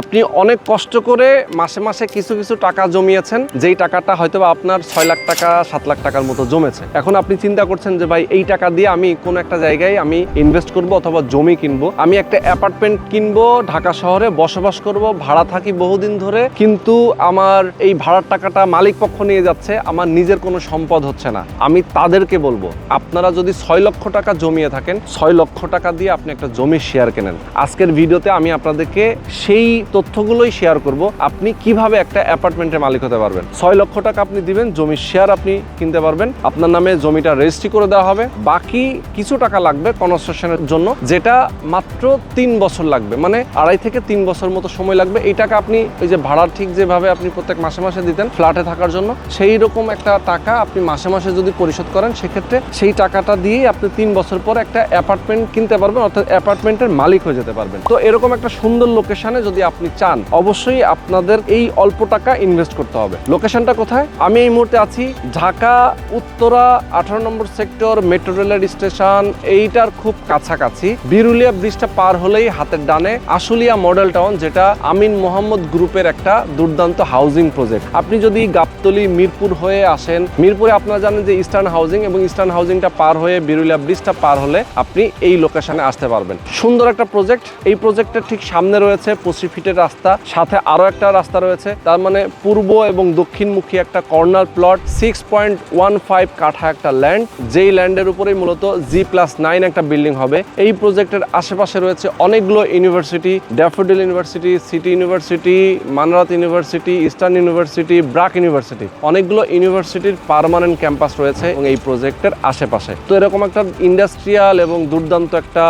আপনি অনেক কষ্ট করে মাসে মাসে কিছু কিছু টাকা জমিয়েছেন, যেই টাকাটা হয়তো আপনার ছয় লাখ টাকা, সাত লাখ টাকার মতো জমেছে। এখন আপনি চিন্তা করছেন যে, ভাই, এই টাকা দিয়ে আমি কোন একটা জায়গায় আমি ইনভেস্ট করব অথবা জমি কিনবো? আমি একটা অ্যাপার্টমেন্ট কিনবো, ঢাকা শহরে বসবাস করব, ভাড়া থাকি বহুদিন ধরে, কিন্তু আমার এই ভাড়ার টাকাটা মালিক পক্ষ নিয়ে যাচ্ছে, আমার নিজের কোনো সম্পদ হচ্ছে না। আমি তাদেরকে বলব, আপনারা যদি ছয় লক্ষ টাকা জমিয়ে থাকেন, ছয় লক্ষ টাকা দিয়ে আপনি একটা জমি শেয়ার কেনেন। আজকের ভিডিওতে আমি আপনাদেরকে সেই তথ্যগুলোই শেয়ার করব, আপনি কীভাবে একটা অ্যাপার্টমেন্টের মালিক হতে পারবেন? ছয় লক্ষ টাকা আপনি দিবেন, জমির শেয়ার আপনি কিনতে পারবেন। আপনার নামে জমিটা রেজিস্ট্রি করে দেওয়া হবে। বাকি কিছু টাকা লাগবে কনস্ট্রাকশনের জন্য, যেটা মাত্র তিন বছর লাগবে। মানে আড়াই থেকে তিন বছর মতো সময় লাগবে। এই টাকা আপনি ওই যে ভাড়া ঠিক যেভাবে আপনি প্রত্যেক মাসে মাসে দিতেন ফ্ল্যাটে থাকার জন্য, সেই রকম একটা টাকা আপনি মাসে মাসে যদি পরিশোধ করেন, সেক্ষেত্রে সেই টাকাটা দিয়েই আপনি তিন বছর পর একটা অ্যাপার্টমেন্ট কিনতে পারবেন, অর্থাৎ অ্যাপার্টমেন্টের মালিক হয়ে যেতে পারবেন। তো এরকম একটা সুন্দর লোকেশনে যদি আপনি চান, অবশ্যই আপনাদের এই অল্প টাকা ইনভেস্ট করতে হবে। লোকেশনটা কোথায়? আমি এই মুহূর্তে আছি ঢাকা উত্তরা আঠারো নম্বর সেক্টর মেট্রো রেলের স্টেশন এইটার খুব কাছাকাছি। বিরুলিয়া ব্রিজটা পার হলেই হাতের ডানে আশুলিয়া মডেল টাউন যেটা আমিন মোহাম্মদ গ্রুপের একটা দুর্দান্ত হাউজিং প্রজেক্ট আপনি যদি গাবতলি, মিরপুর হয়ে আসেন, মিরপুরে আপনারা জানেন যে ইস্টার্ন হাউজিং এবং ইস্টার্ন হাউজিংটা পার হয়ে বিরুলিয়া ব্রিজটা পার হলে আপনি এই লোকেশনে আসতে পারবেন। সুন্দর একটা প্রজেক্ট এই প্রজেক্টের ঠিক সামনে রয়েছে পঁচিশ ফিটের রাস্তা, সাথে আরও একটা রাস্তা রয়েছে। তার মানে পূর্ব এবং দক্ষিণমুখী একটা corner plot six point one five কাঠা একটা ল্যান্ড যেই ল্যান্ডের উপরেই মূলত জি প্লাস নাইন একটা বিল্ডিং হবে। এই প্রজেক্টের আশেপাশে রয়েছে অনেকগুলো university Daffodil university city university Manarat university Eastern university BRAC university অনেকগুলো ইউনিভার্সিটির পার্মানেন্ট ক্যাম্পাস রয়েছে এবং এই প্রজেক্টের আশেপাশে। তো এরকম একটা ইন্ডাস্ট্রিয়াল এবং দুর্দান্ত একটা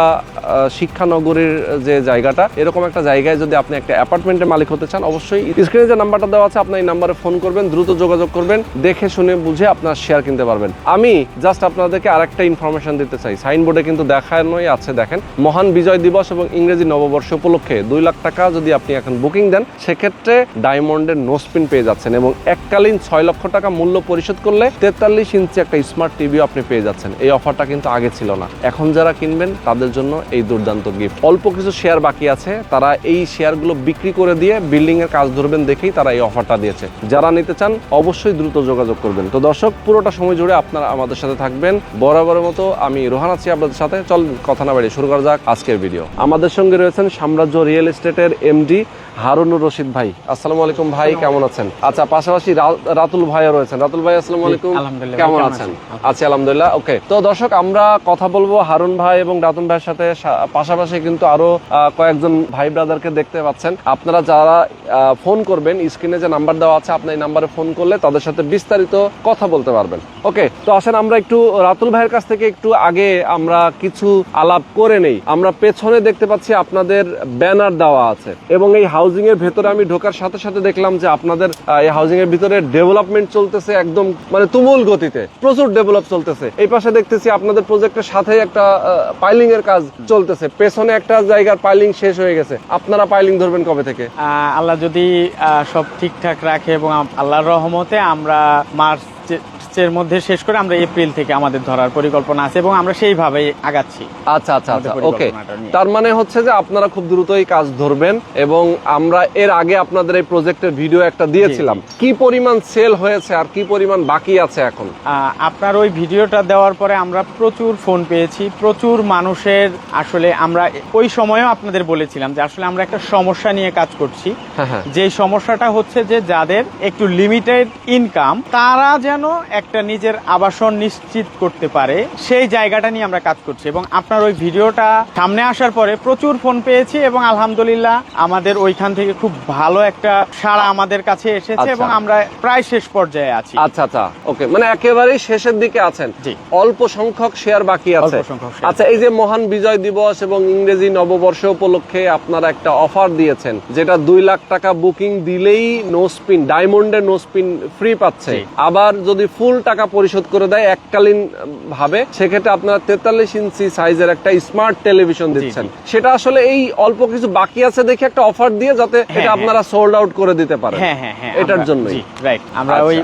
শিক্ষানগরীর যে জায়গাটা, এরকম একটা জায়গায় যদি আপনি একটা অ্যাপার্টমেন্টের মালিক হতে চান, অবশ্যই স্ক্রিনে যে নাম্বারটা দেওয়া আছে আপনার এই নাম্বারে ফোন করবেন, দ্রুত যোগাযোগ করবেন, দেখে শুনে বুঝে আপনার শেয়ার কিনতে পারবেন। আমি জাস্ট আপনাদেরকে আরেকটা ইনফরমেশন দিতে চাই। সাইনবোর্ডে কিন্তু দেখানোই আছে, দেখেন। মহান বিজয় দিবস এবং ইংরেজি নববর্ষ উপলক্ষে দুই লাখ টাকা যদি আপনি এখন বুকিং দেন, সেক্ষেত্রে ডায়মন্ডের নোসপিন পেয়ে যাচ্ছেন এবং এককালীন ছয় লক্ষ টাকা মূল্য পরিশোধ করলে তেতাল্লিশ ইঞ্চি একটা স্মার্ট টিভিও আপনি পেয়ে যাচ্ছেন। এই অফারটা কিন্তু আগে ছিল না। এখন যারা কিনবেন, তাদের জন্য এই দুর্দান্ত গিফট অল্প কিছু শেয়ার বাকি আছে। তারা এই শেয়ারগুলো বিক্রি করে দিয়ে বিল্ডিং এর কাজ ধরবেন দেখেই তারা এই অফারটা দিয়েছে। যারা নিতে চান অবশ্যই দ্রুত যোগাযোগ করবেন। তো দর্শক পুরোটা সময় জুড়ে আপনারা আমাদের সাথে থাকবেন। বরাবরের মতো আমি রোহান আছি আপনাদের সাথে। চল কথা না বাড়ি শুরু করা যাক আজকের ভিডিও আমাদের সঙ্গে রয়েছেন সাম্রাজ্য রিয়েল এস্টেটের এমডি হারুনুর রশিদ ভাই। আসসালামু আলাইকুম ভাই কেমন আছেন? আচ্ছা পাশাপাশি রাতুল ভাইও রয়েছেন। রাতুল ভাই আসসালামু আলাইকুম। কেমন আছেন? আছি। আলহামদুলিল্লাহ ওকে তো দর্শক আমরা কথা বলব হারুন ভাই এবং রাতুল ভাইয়ের সাথে। পাশাপাশি কিন্তু আরও কয়েকজন ভাই ব্রাদারকে দেখতে পাচ্ছেন। আপনারা যারা ফোন করবেন স্ক্রিনে যে নাম্বার দেওয়া আছে, আপনি এই নাম্বারে ফোন করলে তাদের সাথে বিস্তারিত কথা বলতে পারবেন। ওকে তো আসেন আমরা একটু রাতুল ভাইয়ের কাছ থেকে একটু আগে আমরা কিছু আলাপ করে নেই। আমরা পেছনে দেখতে পাচ্ছি আপনাদের ব্যানার দেওয়া আছে এবং এই হাউজিং এর ভেতরে আমি ঢোকার সাথে সাথে দেখলাম যে আপনাদের এই হাউজিং এর ভিতরে ডেভেলপমেন্ট চলতেছে একদম মানে তুমুল গতিতে। প্রচুর ডেভেলপ চলতেছে। এই পাশে দেখতেছি আপনাদের প্রজেক্টের সাথে একটা পাইলিং এর কাজ চলতেছে। পেছনে একটা জায়গার পাইলিং শেষ হয়ে গেছে। আপনারা পাইলিং ধরবেন কবে থেকে? আল্লাহ যদি সব ঠিকঠাক রাখে এবং আল্লাহর রহমতে আমরা মার্চের মধ্যে শেষ করে আমরা এপ্রিল থেকে আমাদের ধরার পরিকল্পনা আছে এবং আমরা সেইভাবে আগাচ্ছি। আচ্ছা আচ্ছা আচ্ছা ওকে। তার মানে হচ্ছে যে আপনারা খুব দ্রুতই কাজ ধরবেন এবং আমরা এর আগে আপনাদের এই প্রজেক্টের ভিডিও একটা দিয়েছিলাম। কি পরিমাণ সেল হয়েছে আর কি পরিমাণ বাকি আছে এখন? আপনার ওই ভিডিওটা দেওয়ার পরে আমরা প্রচুর ফোন পেয়েছি প্রচুর মানুষের আসলে আমরা ওই সময়ও আপনাদের বলেছিলাম যে আসলে আমরা একটা সমস্যা নিয়ে কাজ করছি। হ্যাঁ হ্যাঁ। যে সমস্যাটা হচ্ছে যে যাদের একটু লিমিটেড ইনকাম তারা যেন একটা নিজের আবাসন নিশ্চিত করতে পারে সেই জায়গাটা নিয়ে আমরা কাজ করছি। এবং আপনার ওই ভিডিওটা সামনে আসার পরে প্রচুর ফোন পেয়েছি এবং আলহামদুলিল্লাহ আমাদের ওইখান থেকে খুব ভালো একটা সাড়া আমাদের কাছে এসেছে আচ্ছা। এবং আমরা প্রায় শেষ পর্যায়ে আছি। আচ্ছা আচ্ছা। ওকে মানে একেবারেই শেষের দিকে আছেন। অল্প সংখ্যক শেয়ার বাকি আছে। আচ্ছা এই যে মহান বিজয় দিবস এবং ইংরেজি নববর্ষ উপলক্ষে আপনারা একটা অফার দিয়েছেন যেটা দুই লাখ টাকা বুকিং দিলেই নো স্পিন ডায়মন্ডের নো স্পিন ফ্রি পাচ্ছে। আবার যদি ফুল ফুল টাকা পরিশোধ করে দেয় এককালীন ভাবে। সেক্ষেত্রে আপনারা তেতাল্লিশ ইঞ্চি সাইজের একটা স্মার্ট টেলিভিশন দিচ্ছেন। সেটা আসলে এই অল্প কিছু বাকি আছে দেখে একটা অফার দিয়ে যাতে এটা হ্যাঁ। আপনারা সোল্ড আউট করে দিতে পারেন। হ্যাঁ হ্যাঁ হ্যাঁ এটার জন্যই। রাইট আমরা আচ্ছা। ওই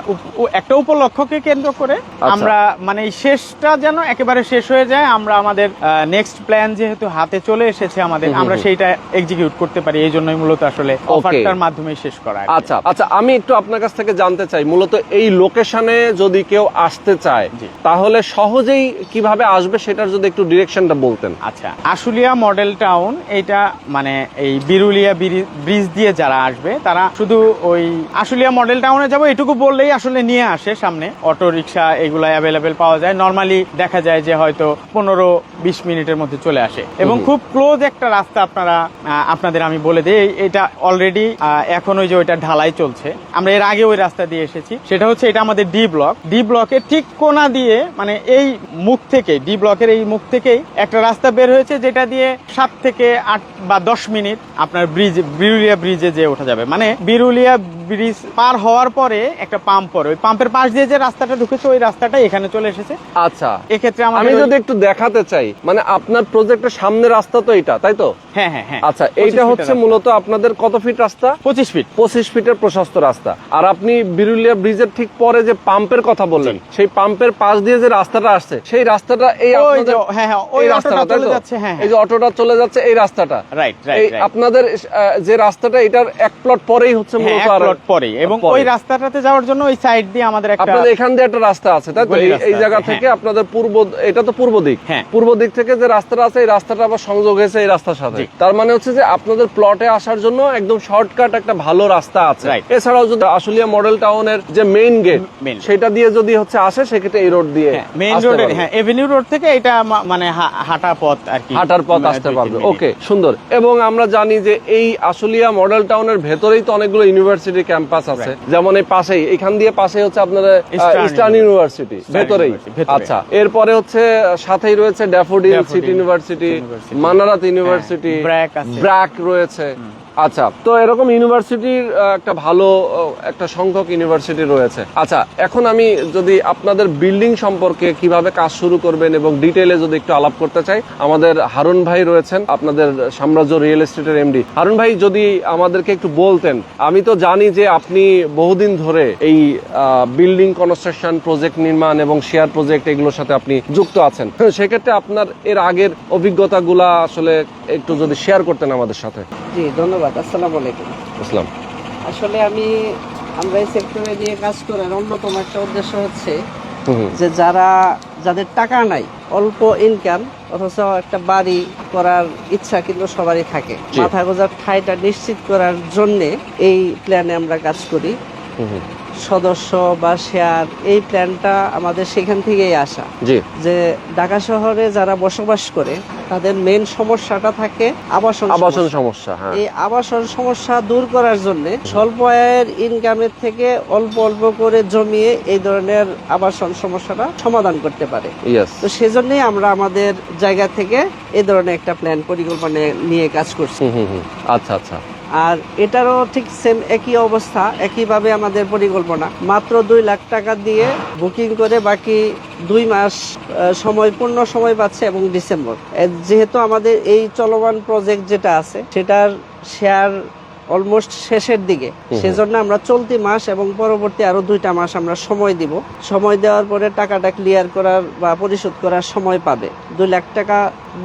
একটা উপলক্ষকে কেন্দ্র করে আমরা মানে শেষটা যেন একেবারে শেষ হয়ে যায় আমরা আমাদের নেক্সট প্ল্যান যেহেতু হাতে চলে এসেছে আমাদের আমরা। সেইটা এক্সিকিউট করতে পারি। এই জন্যই মূলত আসলে অফারটার মাধ্যমে শেষ করা আচ্ছা আচ্ছা আমি একটু আপনার কাছ থেকে জানতে চাই। মূলত এই লোকেশনে যদি কেউ আসতে চায়। তাহলে সহজেই কীভাবে আসবে সেটার যদি একটু ডিরেকশনটা বলতেন। আচ্ছা আশুলিয়া মডেল টাউন এটা মানে এই বিরুলিয়া বিরি- ব্রিজ দিয়ে যারা আসবে তারা শুধু ওই আশুলিয়া মডেল টাউনে যাব এটুকু বললেই আসলে নিয়ে আসে সামনে। অটো রিক্সা এগুলো অ্যাভেলেবেল পাওয়া যায়। নর্মালি দেখা যায় যে হয়তো পনেরো বিশ মিনিটের মধ্যে চলে আসে। এবং খুব ক্লোজ একটা রাস্তা আপনারা আপনাদের আমি বলে দিই এটা অলরেডি এখন ওই যে ওইটা ঢালাই চলছে। আমরা এর আগে ওই রাস্তা দিয়ে এসেছি। সেটা হচ্ছে এটা আমাদের ডি ব্লক ডি ব্লকের ঠিক কোনা দিয়ে মানে এই মুখ থেকে ডি ব্লকের এই মুখ থেকেই একটা রাস্তা বের হয়েছে যেটা দিয়ে সাত থেকে আট বা দশ মিনিট আপনার ব্রিজ বিরুলিয়া ব্রিজে যে ওঠা যাবে। মানে বিরুলিয়া ব্রিজ পার হওয়ার পরে একটা পাম্প পরে ওই পাম্পের পাশ দিয়ে যে রাস্তাটা ঢুকেছে ওই রাস্তাটা এখানে চলে এসেছে। আচ্ছা। এক্ষেত্রে আমি যদি একটু দেখাতে চাই মানে আপনার প্রজেক্টের সামনে রাস্তা তো এটা তাই তো? হ্যাঁ হ্যাঁ হ্যাঁ। আচ্ছা এইটা হচ্ছে মূলত আপনাদের কত ফিট রাস্তা? পঁচিশ ফিট পঁচিশ ফিটের প্রশস্ত রাস্তা। আর আপনি বিরুলিয়া ব্রিজের ঠিক পরে যে পাম্পের কথা বললেন। সেই পাম্পের পাশ দিয়ে যে রাস্তাটা আসছে সেই রাস্তাটা এই হ্যাঁ হ্যাঁ এই রাস্তাটা হ্যাঁ এই যে অটোটা চলে যাচ্ছে এই রাস্তাটা। রাইট রাইট আপনাদের যে রাস্তাটা এটার এক প্লট পরেই হচ্ছে মূলত আর প্লট পরে এবং ওই রাস্তাটাতে যাওয়ার জন্য ওই সাইড দিয়ে আমাদের একটা আপনাদের এখান দিয়ে একটা রাস্তা আছে তাই তো? এই- জায়গা থেকে আপনাদের পূর্ব এটা তো পূর্ব দিক। হ্যাঁ। পূর্ব দিক থেকে যে রাস্তাটা আছে এই রাস্তাটা আবার সংযোগ হয়েছে এই রাস্তার সাথে। তার মানে হচ্ছে যে আপনাদের প্লটে আসার জন্য একদম শর্টকাট একটা ভালো রাস্তা আছে। এছাড়াও যদি আশুলিয়া মডেল টাউনের যে মেইন গেট সেটা দিয়ে যদি হচ্ছে আসে সেক্ষেত্রে এই রোড দিয়ে মেইন রোডের হ্যাঁ এভিনিউ রোড থেকে এটা মানে হাঁটা পথ আর কি। হাঁটার পথ মানে আসতে পারবে। ওকে সুন্দর। এবং আমরা জানি যে এই আশুলিয়া মডেল টাউনের ভেতরেই তো অনেকগুলো ইউনিভার্সিটি ক্যাম্পাস আছে। যেমন এই পাশেই এখান দিয়ে পাশে হচ্ছে আপনার ইস্টার্ন ইউনিভার্সিটি ভেতরেই। আচ্ছা এরপরে হচ্ছে সাথেই রয়েছে Daffodil City University. Manarat University হ্যাঁ, ব্র্যাক আছে। ব্র্যাক রয়েছে। আচ্ছা তো এরকম ইউনিভার্সিটির একটা ভালো একটা সংখ্যক ইউনিভার্সিটি রয়েছে। আচ্ছা এখন আমি যদি আপনাদের বিল্ডিং সম্পর্কে কীভাবে কাজ শুরু করবেন এবং ডিটেইলে যদি একটু আলাপ করতে চাই, আমাদের হারুন ভাই রয়েছেন, আপনাদের সাম্রাজ্য রিয়েল এস্টেটের এমডি। হারুন ভাই, যদি আমাদেরকে একটু বলতেন, আমি তো জানি যে আপনি বহুদিন ধরে এই বিল্ডিং কনস্ট্রাকশন, প্রজেক্ট নির্মাণ এবং শেয়ার প্রজেক্ট এগুলোর সাথে আপনি যুক্ত আছেন। সেক্ষেত্রে আপনার এর আগের অভিজ্ঞতাগুলা আসলে একটু যদি শেয়ার করতেন আমাদের সাথে। জি, ধন্যবাদ। আসসালামু আলাইকুম। আসসালাম। আসলে আমি আমরা এই সেক্টরে নিয়ে কাজ করার অন্যতম একটা উদ্দেশ্য হচ্ছে। যে যারা যাদের টাকা নাই অল্প ইনকাম অথচ একটা বাড়ি করার ইচ্ছা কিন্তু সবারই থাকে। মাথা গোজার ঠাইটা নিশ্চিত করার জন্যে এই প্ল্যানে আমরা কাজ করি। সদস্য বা শেয়ার এই প্ল্যানটা আমাদের সেখান থেকেই আসা। যে ঢাকা শহরে যারা বসবাস করে তাদের মেন সমস্যাটা থাকে আবাসন আবাসন সমস্যা। হ্যাঁ। এই আবাসন সমস্যা দূর করার জন্য স্বল্প আয়ের ইনকামের থেকে অল্প অল্প করে জমিয়ে এই ধরনের আবাসন সমস্যাটা সমাধান করতে পারে। তো সেজন্যই আমরা আমাদের জায়গা থেকে এই ধরনের একটা প্ল্যান পরিকল্পনা নিয়ে কাজ করছি। আচ্ছা আচ্ছা। আর এটারও ঠিক সেম একই অবস্থা একইভাবে আমাদের পরিকল্পনা। মাত্র দুই লাখ টাকা দিয়ে বুকিং করে বাকি দুই মাস সময় পূর্ণ সময় পাচ্ছে এবং ডিসেম্বর যেহেতু আমাদের এই চলমান প্রজেক্ট যেটা আছে সেটার শেয়ার অলমোস্ট শেষের দিকে। সেজন্য আমরা চলতি মাস এবং পরবর্তী আরও দুইটা মাস আমরা সময় দিব। সময় দেওয়ার পরে টাকাটা ক্লিয়ার করার বা পরিশোধ করার সময় পাবে। দুই লাখ টাকা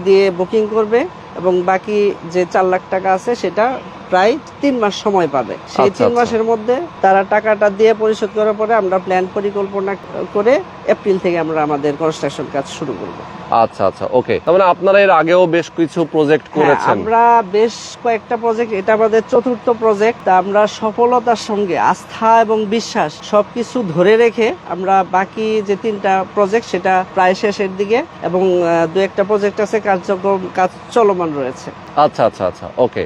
দিয়ে বুকিং করবে এবং বাকি যে চার লাখ টাকা আছে সেটা প্রায় তিন মাস সময় পাবে সেই আচ্ছা, তিন আচ্ছা। মাসের মধ্যে তারা টাকাটা দিয়ে পরিশোধ করার পরে আমরা প্ল্যান পরিকল্পনা করে এপ্রিল থেকে আমরা আমাদের কনস্ট্রাকশন কাজ শুরু করব আচ্ছা আচ্ছা ওকে তার মানে আপনারা এর আগেও বেশ কিছু প্রজেক্ট হ্যাঁ করেছেন। আমরা বেশ কয়েকটা প্রজেক্ট এটা আমাদের চতুর্থ প্রজেক্ট আমরা সফলতার সঙ্গে আস্থা এবং বিশ্বাস সবকিছু ধরে রেখে আমরা বাকি যে তিনটা প্রজেক্ট সেটা প্রায় শেষের দিকে এবং দু একটা প্রজেক্ট আছে কার্যক্রম কাজ চলমান রয়েছে। আচ্ছা আচ্ছা আচ্ছা ওকে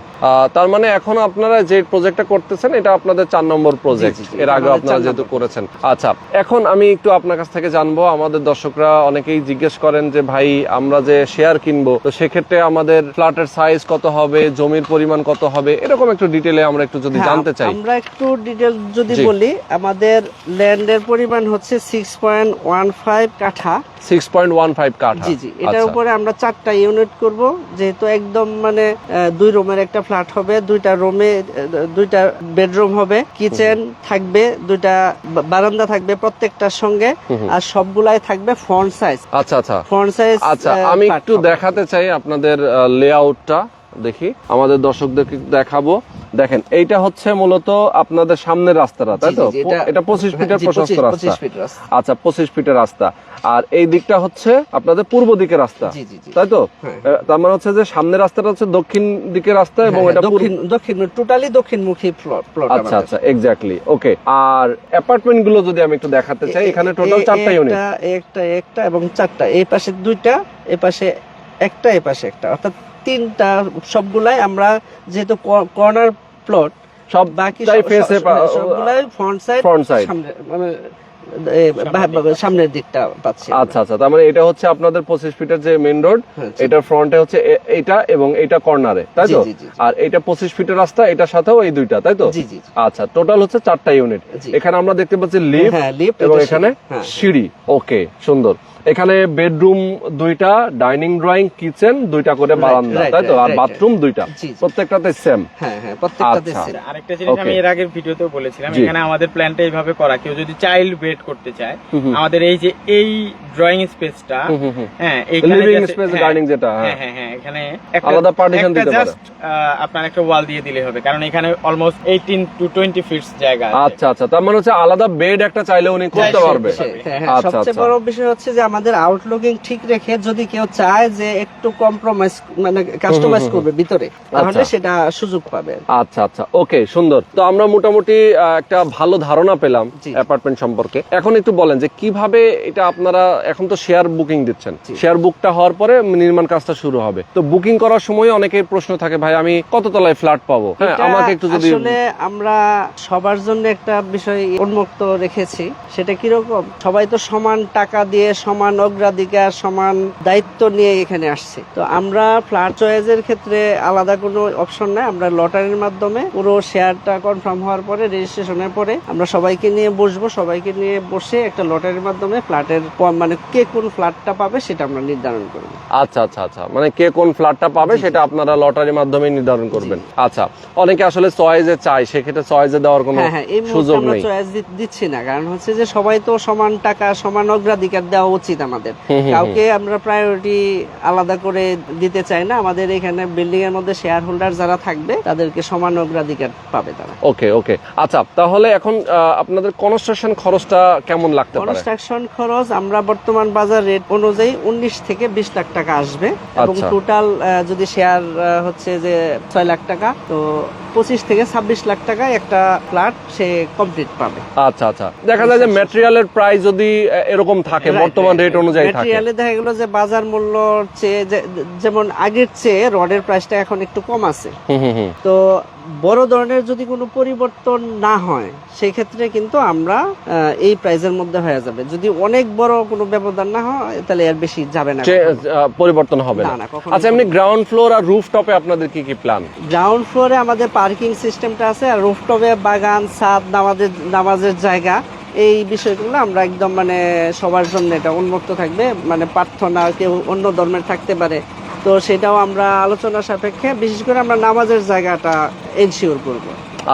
তার মানে এখন আপনারা যে প্রজেক্টটা করতেছেন এটা আপনাদের চার নম্বর প্রজেক্ট এর আগে আপনারা যেহেতু করেছেন। আচ্ছা এখন আমি একটু আপনার কাছ থেকে জানব আমাদের দর্শকরা অনেকেই জিজ্ঞেস করেন যে ভাই আমরা যে শেয়ার কিনবো তো সেক্ষেত্রে আমাদের ফ্ল্যাটের সাইজ কত হবে জমির পরিমাণ কত হবে এরকম একটু ডিটেলে আমরা একটু যদি হ্যাঁ, জানতে চাই। আমরা একটু ডিটেল যদি বলি আমাদের ল্যান্ডের পরিমাণ হচ্ছে সিক্স পয়েন্ট ওয়ান ফাইভ কাঠা। সিক্স পয়েন্ট ওয়ান ফাইভ কাঠা। জি জি এটার আচ্ছা। উপরে আমরা চারটা ইউনিট করব যেহেতু একদম মানে দুই রুমের একটা ফ্ল্যাট হবে দুইটা রুমে দুইটা বেডরুম হবে কিচেন থাকবে দুইটা বারান্দা থাকবে প্রত্যেকটার সঙ্গে। আর সবগুলাই থাকবে ফ্রন্ট সাইজ আচ্ছা আচ্ছা। ফ্রন্ট সাইজ আচ্ছা আমি একটু দেখাতে চাই আপনাদের লেআউটটা দেখি আমাদের দর্শকদেরকে দেখাবো। দেখেন এইটা হচ্ছে মূলত আপনাদের সামনের রাস্তাটা তাই তো? এটা পঁচিশ ফিটের প্রশস্ত রাস্তা। আচ্ছা পঁচিশ ফিটের রাস্তা। আর এই দিকটা হচ্ছে আপনাদের পূর্ব দিকের রাস্তা তাই তো? হ্যাঁ। তার মানে হচ্ছে যে সামনের রাস্তাটা হচ্ছে দক্ষিণ দিকের রাস্তা এবং হ্যাঁ, এটা দক্ষিণ টোটালি দক্ষিণমুখী প্লট আচ্ছা আচ্ছা এক্স্যাক্টলি ওকে আর অ্যাপার্টমেন্টগুলো যদি আমি একটু দেখাতে চাই এখানে টোটাল চারটা ইউনিট একটা একটা এবং চারটা এই পাশে দুইটা এই পাশে একটা এই পাশে একটা। অর্থাৎ তিনটা সবগুলাই আমরা যেহেতু কর্নার প্লট সব বাকি সবগুলাই ফ্রন্ট সাইড side। সামনে মানে সামনের দিকটা পাচ্ছি। আচ্ছা আচ্ছা তার মানে এটা হচ্ছে আপনাদের পঁচিশ ফিটের যে মেইন রোড হ্যাঁ। এটার ফ্রন্টে হচ্ছে এ- এইটা এবং এইটা কর্নারে তাই তো। আর এটা পঁচিশ ফিটের রাস্তা এটার সাথেও এই দুইটা তাই তো জি জি জি। আচ্ছা টোটাল হচ্ছে চারটা ইউনিট এখানে আমরা দেখতে পাচ্ছি লিফট হ্যাঁ, এবং এখানে সিঁড়ি। হ্যাঁ। ওকে সুন্দর এখানে বেডরুম দুইটা ডাইনিং ড্রয়িং কিচেন দুইটা করে বারান্দা তাই তো আর বাথরুম দুইটা। প্রত্যেকটাতে সেম হ্যাঁ হ্যাঁ প্রত্যেকটাতে আচ্ছা। same। আরেকটা জিনিস আমি এর আগের ভিডিওতেও বলেছিলাম এখানে আমাদের প্ল্যানটা এইভাবে করা কেউ যদি চাইল্ড বেড করতে চায়। আমাদের এই যে এই ড্রয়িং স্পেসটা। হ্যাঁ এইখানে Living just- space, হ্যাঁ, যেটা, হ্যাঁ। হ্যাঁ হ্যাঁ হ্যাঁ এখানে একটা- আলাদা একটা দিতে পারে। আহ, আপনার একটা ওয়াল দিয়ে দিলে হবে কারণ এখানে almost eighteen to twenty feet জায়গা আছে আচ্ছা আচ্ছা তার মানে হচ্ছে আলাদা বেড একটা চাইলে উনি করতে পারবে। হ্যাঁ, হ্যাঁ, আচ্ছা, সবচেয়ে আচ্ছা। বড় বিষয় হচ্ছে যে আমাদের আউটলুকিং ঠিক রেখে যদি কেউ চায় যে একটু কম্প্রোমাইজ মানে কাস্টমাইজ করবে ভিতরে তাহলে আচ্ছা। সেটা সুযোগ পাবে আচ্ছা আচ্ছা ওকে সুন্দর তো আমরা মোটামুটি একটা ভালো ধারণা পেলাম। অ্যাপার্টমেন্ট সম্পর্কে এখন একটু বলেন যে কীভাবে এটা আপনারা এখন তো শেয়ার বুকিং দিচ্ছেন। শেয়ার বুকটা হওয়ার পরে নির্মাণ কাজটা শুরু হবে। তো বুকিং করার সময় অনেকের প্রশ্ন থাকে ভাই আমি কত তলায় ফ্ল্যাট পাবো? হ্যাঁ আমাকে একটু যদি আসলে আমরা সবার জন্য একটা বিষয় উন্মুক্ত রেখেছি। সেটা কীরকম? সবাই তো সমান টাকা দিয়ে সমান অগ্রাধিকার সমান দায়িত্ব নিয়ে এখানে আসছে। তো আমরা ফ্ল্যাট চয়েসের ক্ষেত্রে আলাদা কোনো অপশন নাই। আমরা লটারির মাধ্যমে পুরো শেয়ারটা কনফার্ম হওয়ার পরে রেজিস্ট্রেশনের পরে আমরা সবাইকে নিয়ে বসবো সবাইকে নিয়ে বসে একটা লটারির মাধ্যমে ফ্ল্যাটের মানে কে কোন ফ্ল্যাটটা পাবে সেটা আমরা নির্ধারণ করব। আচ্ছা আচ্ছা আচ্ছা। মানে কে কোন ফ্ল্যাটটা পাবে সেটা আপনারা লটারির মাধ্যমে নির্ধারণ করবেন। আচ্ছা অনেকে আসলে চয়েসে চায় সেক্ষেত্রে চয়েসে দেওয়ার কোনো হ্যাঁ হ্যাঁ সুযোগ নেই। চয়েস দিচ্ছি না কারণ হচ্ছে যে সবাই তো সমান টাকা সমান অগ্রাধিকার দেওয়া উচিত আমাদের। কাউকে আমরা প্রায়োরিটি আলাদা করে দিতে চাই না। আমাদের এখানে বিল্ডিং এর মধ্যে শেয়ার হোল্ডার যারা থাকবে তাদেরকে সমান অগ্রাধিকার পাবে তারা। ওকে ওকে আচ্ছা তাহলে এখন আপনাদের কনস্ট্রাকশন খরচটা কেমন লাগতে পারে? কনস্ট্রাকশন খরচ আমরা বর্তমান বাজার রেট অনুযায়ী উনিশ থেকে বিশ লাখ টাকা আসবে এবং আচ্ছা। টোটাল যদি শেয়ার হচ্ছে যে ছয় লাখ টাকা তো পঁচিশ থেকে ছাব্বিশ লাখ টাকা একটা ফ্ল্যাট সে কমপ্লিট পাবে। আচ্ছা আচ্ছা। দেখা যায় যে ম্যাটেরিয়ালের প্রাইস যদি এরকম থাকে বর্তমান রেট অনুযায়ী থাকে। ম্যাটেরিয়ালে দেখা গেল যে বাজার মূল্য চেয়ে যেমন আগের চেয়ে রডের প্রাইসটা এখন একটু কম আছে। তো বড় ধরনের যদি কোনো পরিবর্তন না হয় সেই ক্ষেত্রে কিন্তু আমরা এই প্রাইজের মধ্যে হয়ে যাবে। যদি অনেক বড় কোনো ব্যবধান না হয় তাহলে এর বেশি যাবে না পরিবর্তন হবে না, আচ্ছা এমনি গ্রাউন্ড ফ্লোর আর রুফ টপে আপনাদের কি কি প্ল্যান গ্রাউন্ড ফ্লোরে আমাদের পার্কিং সিস্টেমটা আছে আর রুফটপে বাগান ছাদ নামাজের নামাজের জায়গা। এই বিষয়গুলো আমরা একদম মানে সবার জন্য এটা উন্মুক্ত থাকবে। মানে প্রার্থনা কেউ অন্য ধর্মের থাকতে পারে। তো সেটাও আমরা আলোচনা সাপেক্ষে বিশেষ করে আমরা নামাজের জায়গাটা এনশিওর করব।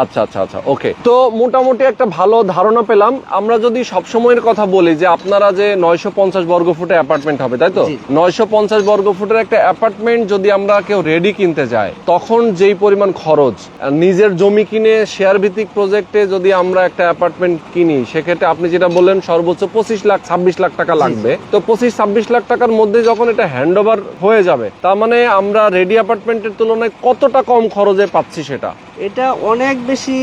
আচ্ছা আচ্ছা আচ্ছা ওকে তো মোটামুটি একটা ভালো ধারণা পেলাম। আমরা যদি সব সময়ের কথা বলি যে আপনারা যে নয়শো পঞ্চাশ বর্গ ফুটে অ্যাপার্টমেন্ট হবে তাই তো। নয়শো পঞ্চাশ বর্গ ফুটের একটা অ্যাপার্টমেন্ট যদি আমরা কেউ রেডি কিনতে যাই তখন যেই পরিমাণ খরচ আর নিজের জমি কিনে শেয়ার ভিত্তিক প্রজেক্টে যদি আমরা একটা অ্যাপার্টমেন্ট কিনি সেক্ষেত্রে আপনি যেটা বললেন সর্বোচ্চ পঁচিশ লাখ ছাব্বিশ লাখ টাকা লাগবে। তো পঁচিশ ছাব্বিশ লাখ টাকার মধ্যে যখন এটা হ্যান্ডওভার হয়ে যাবে তার মানে আমরা রেডি অ্যাপার্টমেন্টের তুলনায় কতটা কম খরচে পাচ্ছি সেটা? এটা অনেক বেশি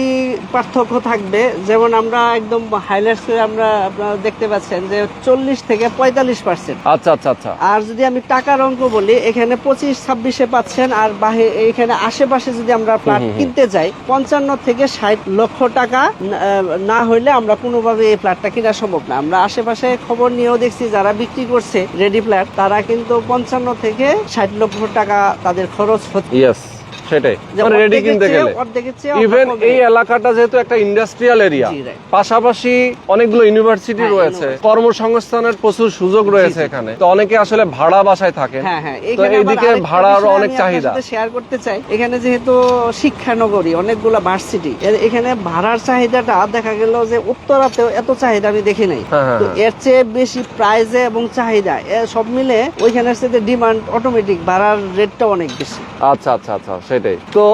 পার্থক্য থাকবে। যেমন আমরা একদম হাইলাইটস করে আমরা আপনারা দেখতে পাচ্ছেন যে চল্লিশ থেকে পঁয়তাল্লিশ পার্সেন্ট আচ্ছা আচ্ছা আচ্ছা। আর যদি আমি টাকার অঙ্ক বলি এখানে পঁচিশ ছাব্বিশে পাচ্ছেন আর বাহি এখানে আশেপাশে যদি আমরা ফ্ল্যাট কিনতে যাই পঞ্চান্ন থেকে ষাট লক্ষ টাকা না হইলে আমরা কোনোভাবে এই ফ্ল্যাটটা কিনা সম্ভব না। আমরা আশেপাশে খবর নিয়েও দেখছি যারা বিক্রি করছে রেডি ফ্ল্যাট তারা কিন্তু পঞ্চান্ন থেকে ষাট লক্ষ টাকা তাদের খরচ হচ্ছে। সেটাই। মানে রেডি কিনতে গেলে। অর্ধেকের চেয়ে অল্প ইভেন এই এলাকাটা যেহেতু একটা ইন্ডাস্ট্রিয়াল এরিয়া পাশাপাশি অনেকগুলো ইউনিভার্সিটি হ্যাঁ, রয়েছে। কর্মসংস্থানের প্রচুর সুযোগ রয়েছে এখানে। তো অনেকে আসলে ভাড়া বাসায় থাকে হ্যাঁ হ্যাঁ তো এইদিকে অনেক চাহিদা। শেয়ার করতে চাই। এখানে যেহেতু শিক্ষানগরী অনেকগুলো ভার্সিটি এখানে ভাড়ার চাহিদাটা দেখা গেল যে উত্তরাতেও এত চাহিদা আমি দেখি নাই। তো। এর চেয়ে বেশি প্রাইজে এবং চাহিদা সব মিলে ওইখানের সাথে ডিমান্ড অটোমেটিক ভাড়ার রেটটা অনেক বেশি। আচ্ছা আচ্ছা আচ্ছা সেটাই। তো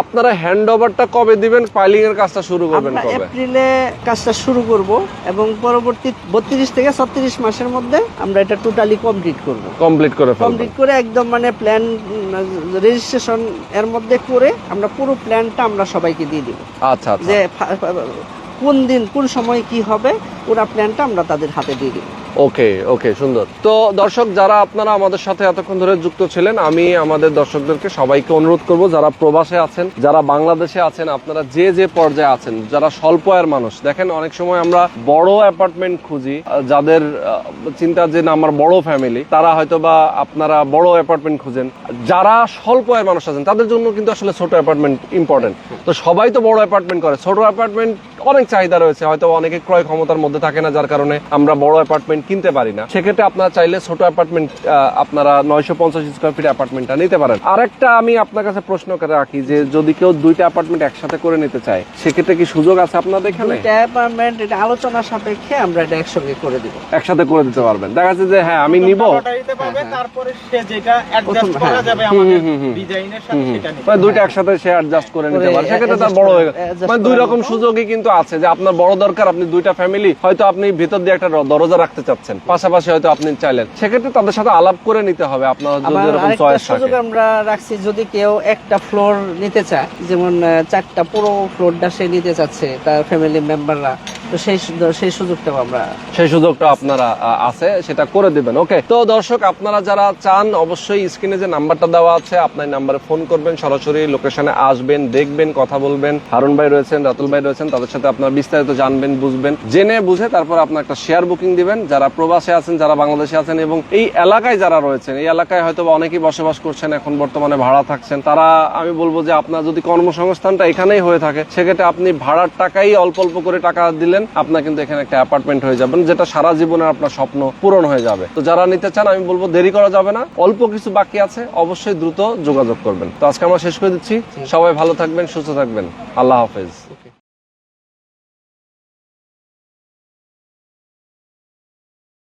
আপনারা হ্যান্ড ওভারটা কবে দিবেন? ফাইলিং এর কাজটা শুরু করবেন আমরা কবে? এপ্রিলে কাজটা শুরু করব এবং পরবর্তী বত্রিশ থেকে ছত্রিশ মাসের মধ্যে আমরা এটা টোটালি কমপ্লিট করব। কমপ্লিট করে কমপ্লিট করে একদম মানে প্ল্যান রেজিস্ট্রেশন এর মধ্যে করে আমরা পুরো প্ল্যানটা আমরা সবাইকে দিয়ে দিব। আচ্ছা আচ্ছা। যে কোন দিন কোন সময় কি হবে পুরো প্ল্যানটা আমরা তাদের হাতে দিয়ে দিব। ওকে ওকে, সুন্দর। তো দর্শক, যারা আপনারা আমাদের সাথে এতক্ষণ ধরে যুক্ত ছিলেন, আমি আমাদের দর্শকদেরকে সবাইকে অনুরোধ করব, যারা প্রবাসে আছেন, যারা বাংলাদেশে আছেন, আপনারা যে যে পর্যায়ে আছেন, যারা স্বল্প আয়ের মানুষ, দেখেন অনেক সময় আমরা বড় অ্যাপার্টমেন্ট খুঁজি যাদের চিন্তা যে আমার বড় ফ্যামিলি, তারা হয়তো বা আপনারা বড় অ্যাপার্টমেন্ট খুঁজেন। যারা স্বল্প আয়ের মানুষ আছেন, তাদের জন্য কিন্তু আসলে ছোট অ্যাপার্টমেন্ট ইম্পর্টেন্ট তো সবাই তো বড় অ্যাপার্টমেন্ট করে। ছোট অ্যাপার্টমেন্ট অনেক চাহিদা রয়েছে হয়তো অনেকে ক্রয় ক্ষমতার মধ্যে থাকে না যার কারণে আমরা বড় অ্যাপার্টমেন্ট কিনতে পারি না। সেক্ষেত্রে আপনারা চাইলে ছোট অ্যাপার্টমেন্ট আপনারা নয়শো পঞ্চাশ স্কোয়ার ফিট অ্যাপার্টমেন্টটা নিতে পারেন। আরেকটা আমি আপনার কাছে প্রশ্ন করে রাখি যে যদি কেউ দুইটা অ্যাপার্টমেন্ট একসাথে করে নিতে চায় সেক্ষেত্রে কি সুযোগ আছে আপনাদের এখানে? অ্যাপার্টমেন্ট এটা আলোচনা সাপেক্ষে আমরা এটা একসঙ্গে করে দিব। একসাথে করে দিতে পারবেন। দেখা যাচ্ছে যে হ্যাঁ আমি নিব। তারপরে সে যেটা অ্যাডজাস্ট করা হ্যাঁ, যাবে আমাদের। ডিজাইনের সাথে সেটা নিতে মানে দুইটা একসাথে সে অ্যাডজাস্ট করে নিতে করে পারে সেক্ষেত্রে তার বড় হয়ে গেল মানে দুই রকম সুযোগই কিন্তু আছে যে আপনার বড় দরকার আপনি দুইটা ফ্যামিলি হয়তো আপনি ভিতর দিয়ে একটা দরজা রাখতে চাচ্ছেন। পাশাপাশি হয়তো আপনি চাইলেন। সেক্ষেত্রে তাদের সাথে আলাপ করে নিতে হবে আপনার যদি এরকম চয়েস সুযোগ থাকে। আমরা রাখছি যদি কেউ একটা ফ্লোর নিতে চায় যেমন চারটা পুরো ফ্লোরটা সে নিতে চাচ্ছে তার ফ্যামিলি মেম্বাররা তো সেই সেই আমরা সেই সুযোগটা আপনারা আছে, সেটা করে ওকে, তো দর্শক, আপনারা যারা চান, অবশ্যই যে নাম্বারটা দেওয়া আছে, আপনার নাম্বারে ফোন করবেন, সরাসরি আসবেন, দেখবেন, কথা বলবেন। হারুন ভাই রয়েছেন, রাতুল ভাই রয়েছেন, তাদের সাথে আপনার বিস্তারিত জানবেন, বুঝবেন। জেনে, বুঝে তারপর আপনার একটা শেয়ার বুকিং দিবেন। যারা প্রবাসে আছেন, যারা বাংলাদেশে আছেন, এবং এই এলাকায় যারা রয়েছেন, এই এলাকায় হয়তো অনেকেই বসবাস করছেন, এখন বর্তমানে ভাড়া থাকছেন। তারা, আমি বলব যে আপনার যদি কর্মসংস্থানটা এখানেই হয়ে থাকে, সেক্ষেত্রে আপনি ভাড়ার টাকাই অল্প অল্প করে টাকা দিলেন আপনার কিন্তু এখানে একটা অ্যাপার্টমেন্ট হয়ে যাবেন যেটা সারা জীবনে আপনার স্বপ্ন পূরণ হয়ে যাবে। তো যারা নিতে চান আমি বলব দেরি করা যাবে না অল্প কিছু বাকি আছে অবশ্যই দ্রুত যোগাযোগ করবেন। তো আজকে আমরা শেষ করে দিচ্ছি। সবাই ভালো থাকবেন সুস্থ থাকবেন। আল্লাহ হাফেজ।